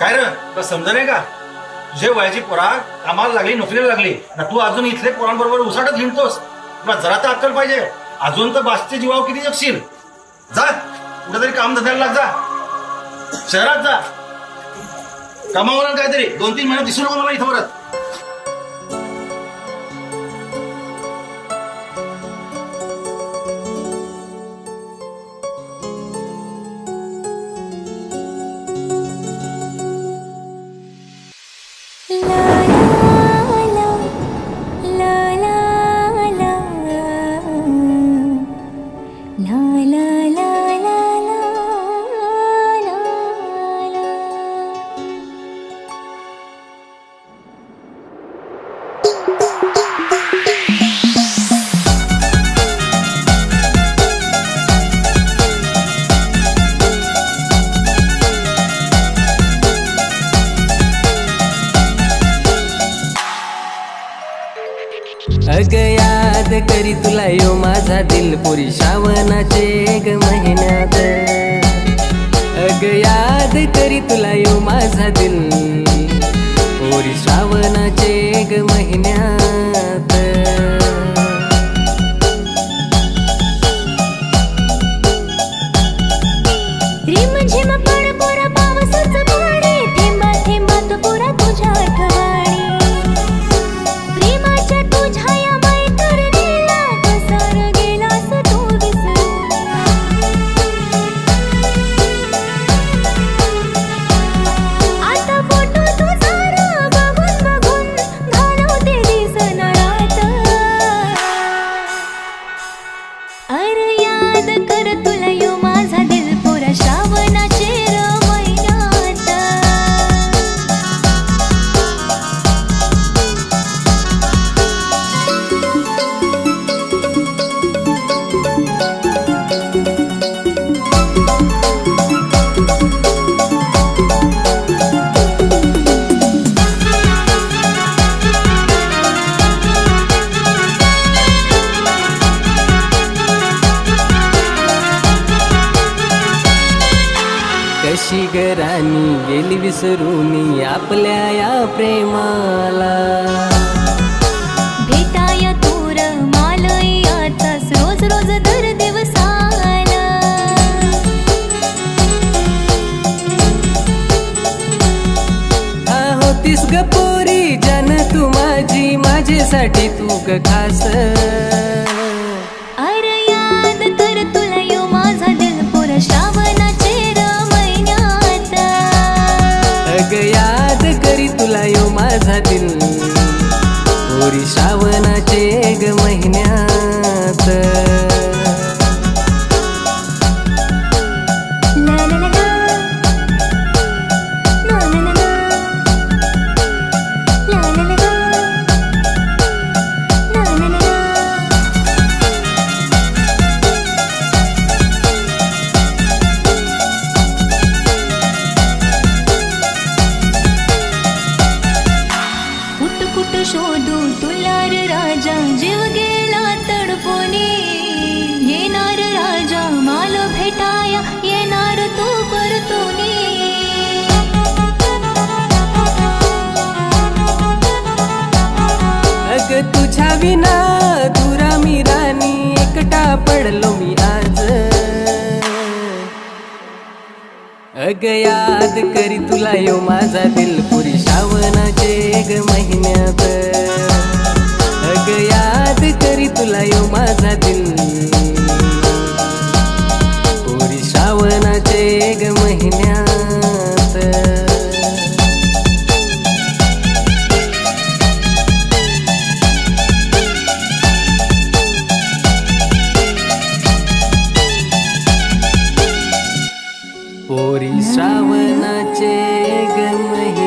काय रे? तुला समजा नाही का? जे वयाची पोरा कामाला लागली नोकरीला लागली ना तू अजून इथले पोरांबरोबर उसाटत हिंडतोस. तुला जरा तर अक्कल पाहिजे. अजून तर बासचे जीवाव किती जगशील? जा कुठेतरी काम धंद्याला लाग जा. शहरात जा. कामावर काहीतरी दोन तीन महिने दिसू नको मला इथं परत. love. अग याद करी तुला यो माझा दिल पुरी श्रावणाचे. राणी गेली विसरून आपल्या या प्रेमाला. भेटाय तूर मालयाचाच रोज रोज दर दिवसाला. होतीस ग पोरी जन तू माझी माझ्यासाठी तू ग खास. माझा राजा जीव गेला तडपोनी. येणार राजा माल भेटाया येणार तू परतोनी. अग तुझ्या विना दुरा मी राणी एकटा पडलो मी आज. अग याद करी तुला यो माझा दिन पोरी श्रावणाचे ग महिन्यात. पोरी श्रावणाचे गमही